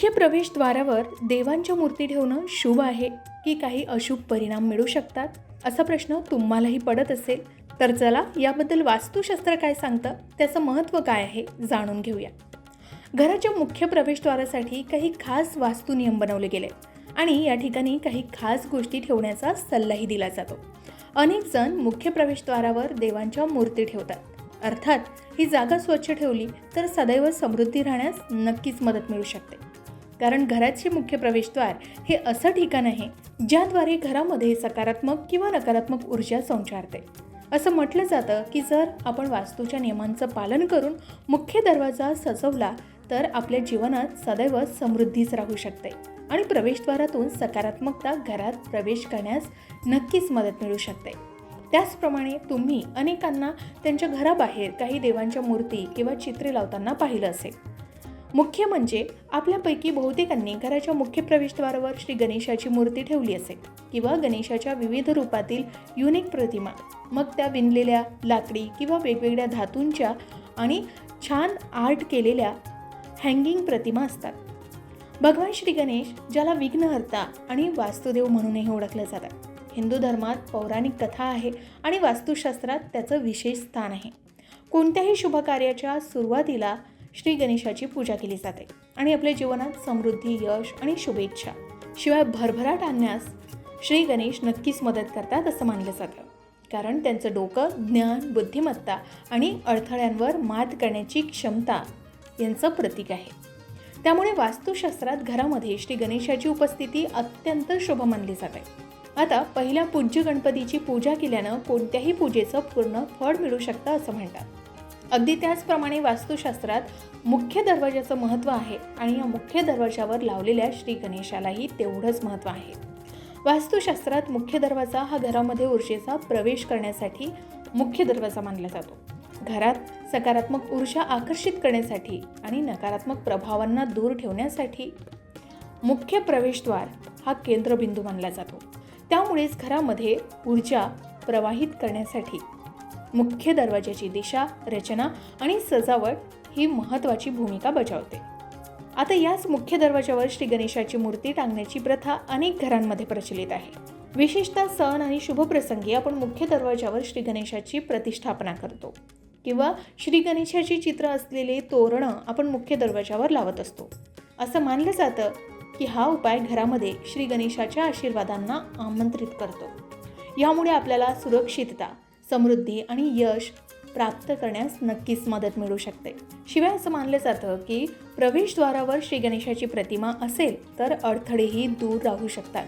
मुख्य प्रवेशद्वारावर देवांच्या मूर्ती ठेवणं शुभ आहे की काही अशुभ परिणाम मिळू शकतात? असा प्रश्न तुम्हालाही पडत असेल तर चला याबद्दल वास्तुशास्त्र काय सांगतं? त्याचं महत्त्व काय आहे? जाणून घेऊया. घराच्या मुख्य प्रवेशद्वारासाठी काही खास वास्तू नियम बनवले गेले आणि या ठिकाणी काही खास गोष्टी ठेवण्याचा सल्लाही दिला जातो. अनेक जण मुख्य प्रवेशद्वारावर देवांच्या मूर्ती ठेवतात. अर्थात ही जागा स्वच्छ ठेवली तर सदैव समृद्धी राहण्यास नक्कीच मदत मिळू शकते. कारण घराचे मुख्य प्रवेशद्वार हे असं ठिकाण आहे ज्याद्वारे घरामध्ये सकारात्मक किंवा नकारात्मक ऊर्जा संचारते. असं म्हटलं जातं की जर आपण वास्तूच्या नियमांचं पालन करून मुख्य दरवाजा सजवला तर आपल्या जीवनात सदैव समृद्धीच राहू शकते आणि प्रवेशद्वारातून सकारात्मकता घरात प्रवेश करण्यास नक्कीच मदत मिळू शकते. त्याचप्रमाणे तुम्ही अनेकांना त्यांच्या घराबाहेर काही देवांच्या मूर्ती किंवा चित्रे लावताना पाहिलं असेल. मुख्य म्हणजे आपल्यापैकी बहुतेकांनी घराच्या मुख्य प्रवेशद्वारावर श्री गणेशाची मूर्ती ठेवली असेल किंवा गणेशाच्या विविध रूपातील युनिक प्रतिमा मग त्या विणलेल्या लाकडी किंवा वेगवेगळ्या धातूंच्या आणि छान आर्ट केलेल्या हँगिंग प्रतिमा असतात. भगवान श्री गणेश ज्याला विघ्नहर्ता आणि वास्तुदेव म्हणूनही ओळखलं जातात. हिंदू धर्मात पौराणिक कथा आहे आणि वास्तुशास्त्रात त्याचं विशेष स्थान आहे. कोणत्याही शुभकार्याच्या सुरुवातीला श्री गणेशाची पूजा केली जाते आणि आपल्या जीवनात समृद्धी यश आणि शुभेच्छा शिवाय भरभराट आणण्यास श्री गणेश नक्कीच मदत करतात असं मानलं जातं. कारण त्यांचं डोकं ज्ञान बुद्धिमत्ता आणि अडथळ्यांवर मात करण्याची क्षमता यांचं प्रतीक आहे. त्यामुळे वास्तुशास्त्रात घरामध्ये श्री गणेशाची उपस्थिती अत्यंत शुभ मानली जाते. आता पहिल्या पूज्य गणपतीची पूजा केल्यानं कोणत्याही पूजेचं पूर्ण फळ मिळू शकतं असं म्हणतात. अगदी त्याचप्रमाणे वास्तुशास्त्रात मुख्य दरवाजाचं महत्त्व आहे आणि या मुख्य दरवाजावर लावलेल्या श्री गणेशालाही तेवढंच महत्त्व आहे. वास्तुशास्त्रात मुख्य दरवाजा हा घरामध्ये ऊर्जेचा प्रवेश करण्यासाठी मुख्य दरवाजा मानला जातो. घरात सकारात्मक ऊर्जा आकर्षित करण्यासाठी आणि नकारात्मक प्रभावांना दूर ठेवण्यासाठी मुख्य प्रवेशद्वार हा केंद्रबिंदू मानला जातो. त्यामुळेच घरामध्ये ऊर्जा प्रवाहित करण्यासाठी मुख्य दरवाजाची दिशा रचना आणि सजावट ही महत्त्वाची भूमिका बजावते. आता याच मुख्य दरवाजावर श्री गणेशाची मूर्ती टांगण्याची प्रथा अनेक घरांमध्ये प्रचलित आहे. विशेषतः सण आणि शुभप्रसंगी आपण मुख्य दरवाजावर श्री गणेशाची प्रतिष्ठापना करतो. किंवा श्री गणेशाची चित्र असलेले तोरणं आपण मुख्य दरवाजावर लावत असतो. असं मानलं जातं की हा उपाय घरामध्ये श्री गणेशाच्या आशीर्वादांना आमंत्रित करतो. यामुळे आपल्याला सुरक्षितता समृद्धी आणि यश प्राप्त करण्यास नक्कीच मदत मिळू शकते. शिवाय असं मानलं जातं की प्रवेशद्वारावर श्री गणेशाची प्रतिमा असेल तर अडथळेही दूर राहू शकतात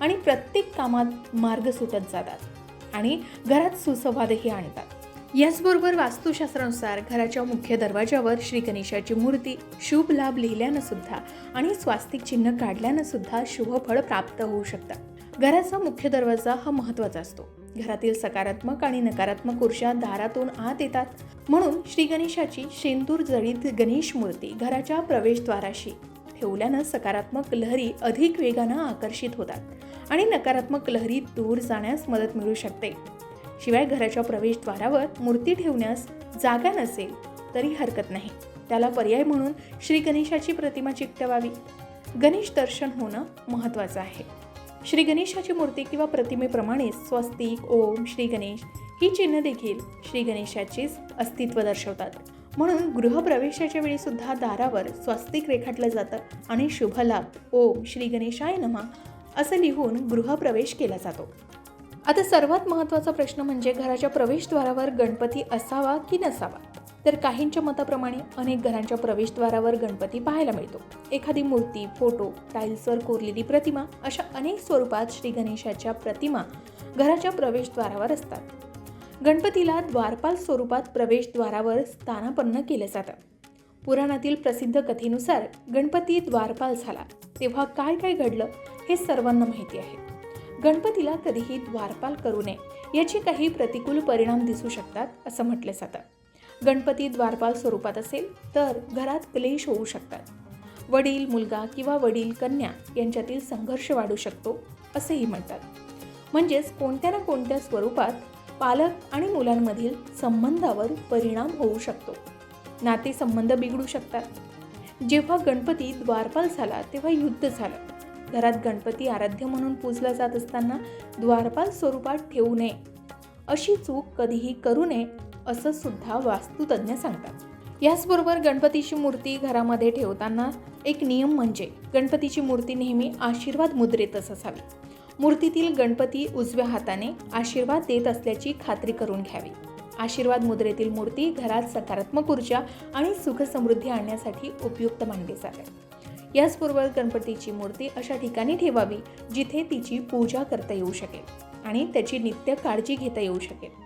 आणि प्रत्येक कामात मार्ग सुटत जातात आणि घरात सुसंवादही आणतात. याचबरोबर वास्तुशास्त्रानुसार घराच्या मुख्य दरवाजावर श्री गणेशाची मूर्ती शुभ लाभ लिहिल्यानं सुद्धा आणि स्वास्तिक चिन्ह काढल्यानं सुद्धा शुभ फळ प्राप्त होऊ शकतात घराचा मुख्य दरवाजा हा महत्त्वाचा असतो. घरातील सकारात्मक आणि नकारात्मक ऊर्जा दारातून आत येतात. म्हणून श्री गणेशाची शेंदूर जळीत गणेश मूर्ती घराच्या प्रवेशद्वाराशी ठेवल्यानं सकारात्मक लहरी अधिक वेगानं आकर्षित होतात आणि नकारात्मक लहरी दूर जाण्यास मदत मिळू शकते. शिवाय घराच्या प्रवेशद्वारावर मूर्ती ठेवण्यास जागा नसेल तरी हरकत नाही. त्याला पर्याय म्हणून श्री गणेशाची प्रतिमा चिकटवावी. गणेश दर्शन होणं महत्त्वाचं आहे. श्री गणेशाची मूर्ती किंवा प्रतिमेप्रमाणे स्वस्तिक ओम श्री गणेश ही चिन्ह देखील श्री गणेशाचेच अस्तित्व दर्शवतात. म्हणून गृहप्रवेशाच्या वेळी सुद्धा दारावर स्वस्तिक रेखाटलं जातं आणि शुभ लाभ ओम श्री गणेशाय नमा असं लिहून गृहप्रवेश केला जातो. आता सर्वात महत्त्वाचा प्रश्न म्हणजे घराच्या प्रवेशद्वारावर गणपती असावा की नसावा? तर काहींच्या मताप्रमाणे अनेक घरांच्या प्रवेशद्वारावर गणपती पाहायला मिळतो. एखादी मूर्ती फोटो टाईल्सवर कोरलेली प्रतिमा अशा अनेक स्वरूपात श्री गणेशाच्या प्रतिमा घराच्या प्रवेशद्वारावर असतात. गणपतीला द्वारपाल स्वरूपात प्रवेशद्वारावर स्थानापन्न केलं जातं. पुराणातील प्रसिद्ध कथेनुसार गणपती द्वारपाल झाला. तेव्हा काय काय घडलं हे सर्वांना माहिती आहे. गणपतीला कधीही द्वारपाल करू नये याचे काही प्रतिकूल परिणाम दिसू शकतात असं म्हटलं जातं. गणपती द्वारपाल स्वरूपात असेल तर घरात क्लेश होऊ शकतात. वडील मुलगा किंवा वडील कन्या यांच्यातील संघर्ष वाढू शकतो असेही म्हणतात. म्हणजेच कोणत्या ना कोणत्या स्वरूपात पालक आणि मुलांमधील संबंधावर परिणाम होऊ शकतो. नातेसंबंध बिघडू शकतात. जेव्हा गणपती द्वारपाल झाला तेव्हा युद्ध झालं. घरात गणपती आराध्य म्हणून पूजला जात असताना द्वारपाल स्वरूपात ठेवू नये. अशी चूक कधीही करू नये असं सुद्धा वास्तुतज्ञ सांगतात. याचबरोबर गणपतीची मूर्ती घरामध्ये ठेवताना एक नियम म्हणजे गणपतीची मूर्ती नेहमी आशीर्वाद मुद्रेतच असावी. मूर्तीतील गणपती उजव्या हाताने आशीर्वाद देत असल्याची खात्री करून घ्यावी. आशीर्वाद मुद्रेतील मूर्ती घरात सकारात्मक ऊर्जा आणि सुखसमृद्धी आणण्यासाठी उपयुक्त मानली जाते. याचबरोबर गणपतीची मूर्ती अशा ठिकाणी ठेवावी जिथे तिची पूजा करता येऊ शकेल आणि त्याची नित्य काळजी घेता येऊ शकेल.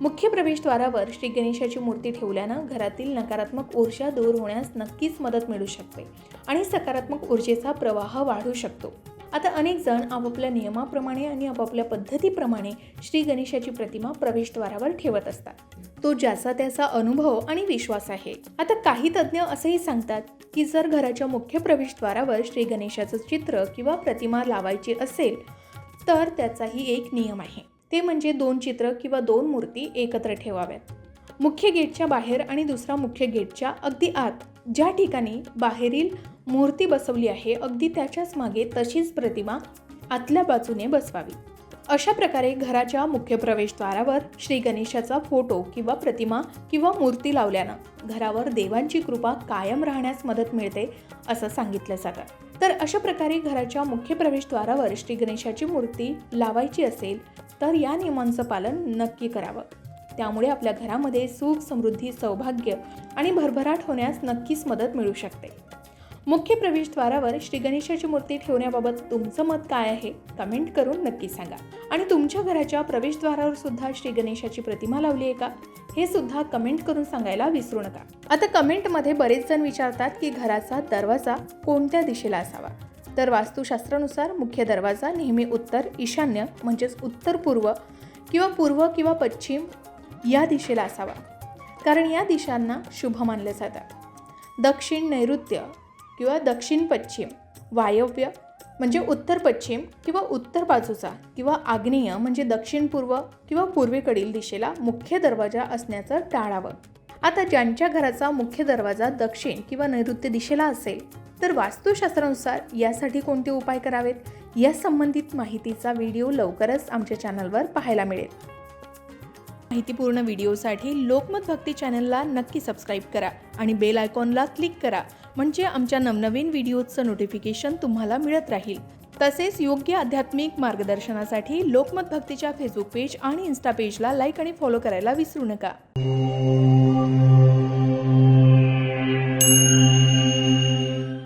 मुख्य प्रवेशद्वारावर श्री गणेशाची मूर्ती ठेवल्यानं घरातील नकारात्मक ऊर्जा दूर होण्यास नक्कीच मदत मिळू शकते आणि सकारात्मक ऊर्जेचा प्रवाह वाढू शकतो. आता अनेक जण आपापल्या नियमाप्रमाणे आणि आपापल्या पद्धतीप्रमाणे श्री गणेशाची प्रतिमा प्रवेशद्वारावर ठेवत असतात. तो ज्याचा त्याचा अनुभव आणि विश्वास आहे. आता काही तज्ज्ञ असंही सांगतात की जर घराच्या मुख्य प्रवेशद्वारावर श्री गणेशाचं चित्र किंवा प्रतिमा लावायची असेल तर त्याचाही एक नियम आहे. ते म्हणजे दोन चित्र किंवा दोन मूर्ती एकत्र ठेवाव्यात. मुख्य गेटच्या बाहेर आणि दुसरा मुख्य गेटच्या अगदी आत ज्या ठिकाणी बाहेरील मूर्ती बसवली आहे अगदी त्याच्याच मागे तशीच प्रतिमा आतल्या बाजूने बसवावी. अशा प्रकारे घराच्या मुख्य प्रवेशद्वारावर श्री गणेशाचा फोटो किंवा प्रतिमा किंवा मूर्ती लावल्यानं घरावर देवांची कृपा कायम राहण्यास मदत मिळते असं सांगितलं जातं. तर अशा प्रकारे घराच्या मुख्य प्रवेशद्वारावर श्री गणेशाची मूर्ती लावायची असेल तर या नियमांचं पालन नक्की करावं. त्यामुळे आपल्या घरामध्ये सुख समृद्धी सौभाग्य आणि भरभराट होण्यास नक्कीच मदत मिळू शकते. मुख्य प्रवेशद्वारावर श्री गणेशाची मूर्ती ठेवण्याबाबत तुमचं मत काय आहे कमेंट करून नक्की सांगा. आणि तुमच्या घराच्या प्रवेशद्वारावर सुद्धा श्री गणेशाची प्रतिमा लावली आहे का हे सुद्धा कमेंट करून सांगायला विसरू नका. आता कमेंटमध्ये बरेच जण विचारतात की घराचा दरवाजा कोणत्या दिशेला असावा? तर वास्तुशास्त्रानुसार मुख्य दरवाजा नेहमी उत्तर ईशान्य म्हणजेच उत्तर पूर्व किंवा पूर्व किंवा पश्चिम या दिशेला असावा. कारण या दिशांना शुभ मानले जातात. दक्षिण नैऋत्य किंवा दक्षिण पश्चिम वायव्य म्हणजे उत्तर पश्चिम किंवा उत्तर बाजूचा किंवा आग्नेय म्हणजे दक्षिण पूर्व किंवा पूर्वेकडील दिशेला मुख्य दरवाजा असण्याचं टाळावं. आता ज्यांच्या घराचा मुख्य दरवाजा दक्षिण किंवा नैऋत्य दिशेला असेल तर वास्तुशास्त्रानुसार यासाठी कोणते उपाय करावेत? या संबंधित माहितीचा व्हिडिओ लवकरच आमच्या चॅनलवर पाहायला मिळेल. माहितीपूर्ण व्हिडिओसाठी लोकमत भक्ती चॅनलला नक्की सबस्क्राईब करा आणि बेल आयकॉनला क्लिक करा म्हणजे आमच्या नवनवीन व्हिडिओचं नोटिफिकेशन तुम्हाला मिळत राहील. तसेच योग्य आध्यात्मिक मार्गदर्शनासाठी लोकमत भक्तीच्या फेसबुक पेज आणि इन्स्टा पेजला लाईक आणि फॉलो करायला विसरू नका.